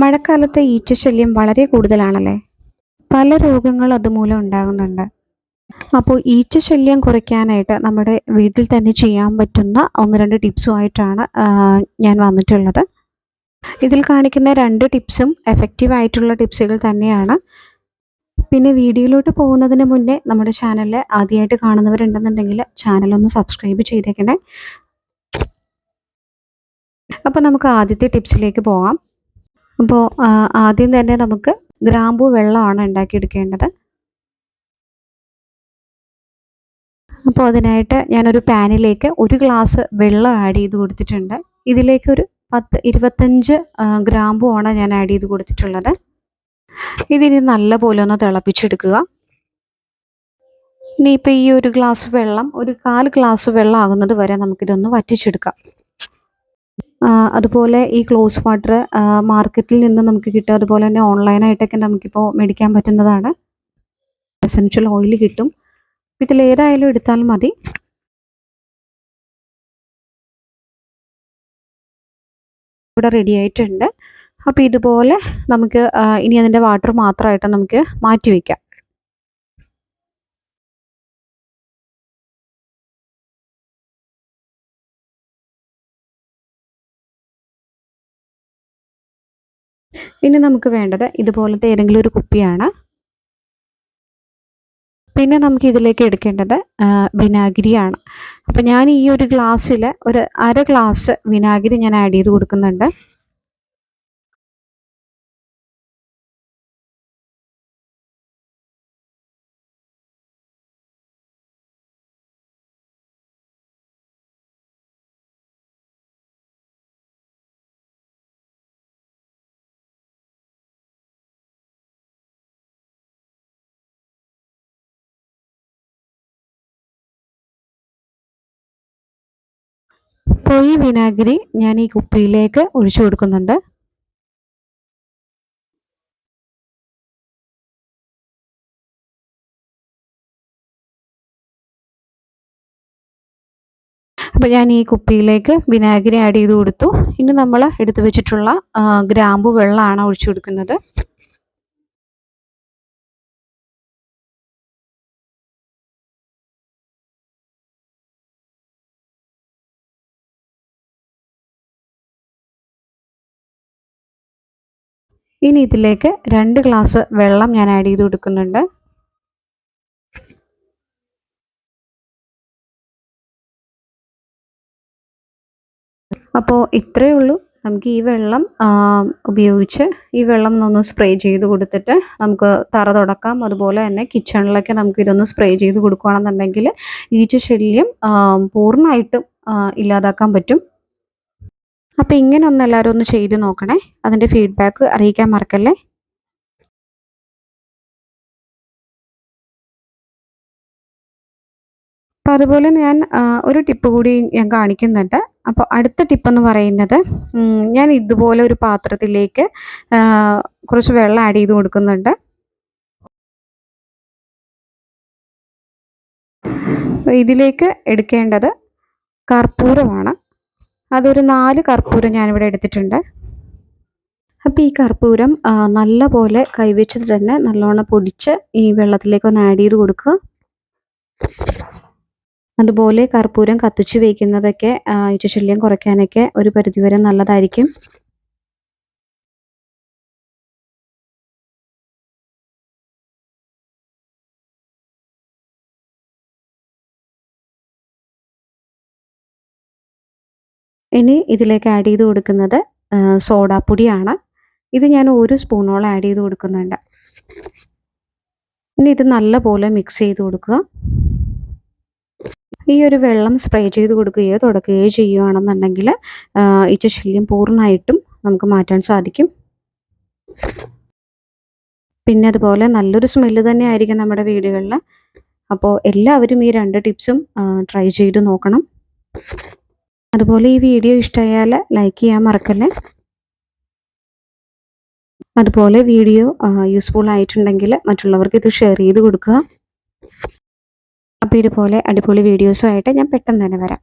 മഴക്കാലത്ത് ഈച്ചശല്യം വളരെ കൂടുതലാണല്ലേ? പല രോഗങ്ങൾ അതുമൂലം ഉണ്ടാകുന്നുണ്ട്. അപ്പോൾ ഈച്ചശല്യം കുറയ്ക്കാനായിട്ട് നമ്മുടെ വീട്ടിൽ തന്നെ ചെയ്യാൻ പറ്റുന്ന ഒന്ന് രണ്ട് ടിപ്സുമായിട്ടാണ് ഞാൻ വന്നിട്ടുള്ളത്. ഇതിൽ കാണിക്കുന്ന രണ്ട് ടിപ്സും എഫക്റ്റീവ് ആയിട്ടുള്ള ടിപ്സുകൾ തന്നെയാണ്. പിന്നെ വീഡിയോയിലോട്ട് പോകുന്നതിന് മുന്നേ നമ്മുടെ ചാനലിൽ ആദ്യമായിട്ട് കാണുന്നവരുണ്ടെന്നുണ്ടെങ്കിൽ ചാനൽ ഒന്ന് സബ്സ്ക്രൈബ് ചെയ്തേക്കണേ. അപ്പോൾ നമുക്ക് ആദ്യത്തെ ടിപ്സിലേക്ക് പോകാം. അപ്പോൾ ആദ്യം തന്നെ നമുക്ക് ഗ്രാമ്പൂ വെള്ളമാണ് ഉണ്ടാക്കിയെടുക്കേണ്ടത്. അപ്പോൾ അതിനായിട്ട് ഞാനൊരു പാനിലേക്ക് ഒരു ഗ്ലാസ് വെള്ളം ആഡ് ചെയ്ത് കൊടുത്തിട്ടുണ്ട്. ഇതിലേക്ക് ഒരു പത്ത് ഇരുപത്തഞ്ച് ഗ്രാമ്പു ആണ് ഞാൻ ആഡ് ചെയ്ത് കൊടുത്തിട്ടുള്ളത്. ഇതിനി നല്ല പോലെ ഒന്ന് തിളപ്പിച്ചെടുക്കുക. ഇനിയിപ്പോൾ ഈ ഒരു ഗ്ലാസ് വെള്ളം ഒരു കാൽ ഗ്ലാസ് വെള്ളം ആകുന്നത് വരെ നമുക്കിതൊന്ന് വറ്റിച്ചെടുക്കാം. അതുപോലെ ഈ ക്ലോസ് വാട്ടർ മാർക്കറ്റിൽ നിന്ന് നമുക്ക് കിട്ടും അതുപോലെ തന്നെ ഓൺലൈനായിട്ടൊക്കെ നമുക്കിപ്പോൾ മേടിക്കാൻ പറ്റുന്നതാണ്. എസെൻഷ്യൽ ഓയിൽ കിട്ടും. ഇതിൽ ഏതായാലും എടുത്താലും മതി. ഇവിടെ റെഡി ആയിട്ടുണ്ട്. അപ്പോൾ ഇതുപോലെ നമുക്ക് ഇനി അതിന്റെ വാട്ടർ മാത്രമായിട്ട് നമുക്ക് മാറ്റി വയ്ക്കാം ഇനി നമുക്ക് വേണ്ടത് ഇതുപോലത്തെ ഏതെങ്കിലും ഒരു കുപ്പിയാണ്. പിന്നെ നമുക്ക് ഇതിലേക്ക് എടുക്കേണ്ടത് വിനാഗിരിയാണ്. അപ്പം ഞാൻ ഈ ഒരു ഗ്ലാസ്സിൽ ഒരു അര ഗ്ലാസ് വിനാഗിരി ഞാൻ ആഡ് ചെയ്ത് കൊടുക്കുന്നുണ്ട്. അപ്പോൾ ഈ വിനാഗിരി ഞാൻ ഈ കുപ്പിയിലേക്ക് ഒഴിച്ചു കൊടുക്കുന്നുണ്ട്. അപ്പോൾ ഞാൻ ഈ കുപ്പിയിലേക്ക് വിനാഗിരി ആഡ് ചെയ്ത് കൊടുത്തു. ഇനി നമ്മൾ എടുത്തു വെച്ചിട്ടുള്ള ഗ്രാമ്പു വെള്ളമാണ് ഒഴിച്ചു കൊടുക്കുന്നത്. ഇനി ഇതിലേക്ക് രണ്ട് ഗ്ലാസ് വെള്ളം ഞാൻ ആഡ് ചെയ്ത് കൊടുക്കുന്നുണ്ട്. അപ്പോൾ ഇത്രയേ ഉള്ളൂ. നമുക്ക് ഈ വെള്ളം ഉപയോഗിച്ച് ഈ വെള്ളം ഒന്ന് സ്പ്രേ ചെയ്ത് കൊടുത്തിട്ട് നമുക്ക് തറ തുടക്കാം. അതുപോലെ തന്നെ കിച്ചണിലൊക്കെ നമുക്ക് ഇതൊന്ന് സ്പ്രേ ചെയ്ത് കൊടുക്കുകയാണെന്നുണ്ടെങ്കിൽ ഈച്ച ശല്യം പൂർണമായിട്ടും ഇല്ലാതാക്കാൻ പറ്റും. അപ്പോൾ ഇങ്ങനെ ഒന്ന് എല്ലാവരും ഒന്ന് ചെയ്ത് നോക്കണേ. അതിന്റെ ഫീഡ്ബാക്ക് അറിയിക്കാൻ മറക്കല്ലേ? അപ്പോൾ അതുപോലെ ഞാൻ ഒരു ടിപ്പ് കൂടി ഞാൻ കാണിക്കുന്നുണ്ട്. അപ്പോൾ അടുത്ത ടിപ്പ് എന്ന് പറയുന്നത് ഞാൻ ഇതുപോലെ ഒരു പാത്രത്തിലേക്ക് കുറച്ച് വെള്ളം ആഡ് ചെയ്ത് കൊടുക്കുന്നുണ്ട്. ഇതിലേക്ക് എടുക്കേണ്ടത് കർപ്പൂരമാണ്. അതൊരു നാല് കർപ്പൂരം ഞാനിവിടെ എടുത്തിട്ടുണ്ട്. അപ്പോൾ ഈ കർപ്പൂരം നല്ലപോലെ കൈവച്ചിട്ട് തന്നെ നല്ലോണം പൊടിച്ച് ഈ വെള്ളത്തിലേക്ക് ഒന്ന് ആഡ് ചെയ്ത് കൊടുക്കുക. അതുപോലെ കർപ്പൂരം കത്തിച്ച് വയ്ക്കുന്നതൊക്കെ ഇച്ചശല്യം കുറയ്ക്കാനൊക്കെ ഒരു പരിധിവരെ നല്ലതായിരിക്കും. ഇനി ഇതിലേക്ക് ആഡ് ചെയ്ത് കൊടുക്കുന്നത് സോഡാപ്പൊടിയാണ്. ഇത് ഞാൻ ഒരു സ്പൂണോളം ആഡ് ചെയ്ത് കൊടുക്കുന്നുണ്ട്. ഇനി ഇത് നല്ലപോലെ മിക്സ് ചെയ്ത് കൊടുക്കുക. ഈ ഒരു വെള്ളം സ്പ്രേ ചെയ്ത് കൊടുക്കുകയോ തുടക്കുകയോ ചെയ്യുകയാണെന്നുണ്ടെങ്കിൽ ഈച്ചശല്യം പൂർണമായിട്ടും നമുക്ക് മാറ്റാൻ സാധിക്കും. പിന്നെ അതുപോലെ നല്ലൊരു സ്മെല്ല് തന്നെ ആയിരിക്കും നമ്മുടെ വീടുകളിൽ അപ്പോൾ എല്ലാവരും ഈ രണ്ട് ടിപ്സും ട്രൈ ചെയ്ത് നോക്കണം. അതുപോലെ ഈ വീഡിയോ ഇഷ്ടമായാൽ ലൈക്ക് ചെയ്യാൻ മറക്കല്ലേ. അതുപോലെ വീഡിയോ യൂസ്ഫുൾ ആയിട്ടുണ്ടെങ്കിൽ മറ്റുള്ളവർക്ക് ഇത് ഷെയർ ചെയ്ത് കൊടുക്കുക. അപ്പോൾ ഇതുപോലെ അടിപൊളി വീഡിയോസുമായിട്ട് ഞാൻ പെട്ടെന്ന് തന്നെ വരാം.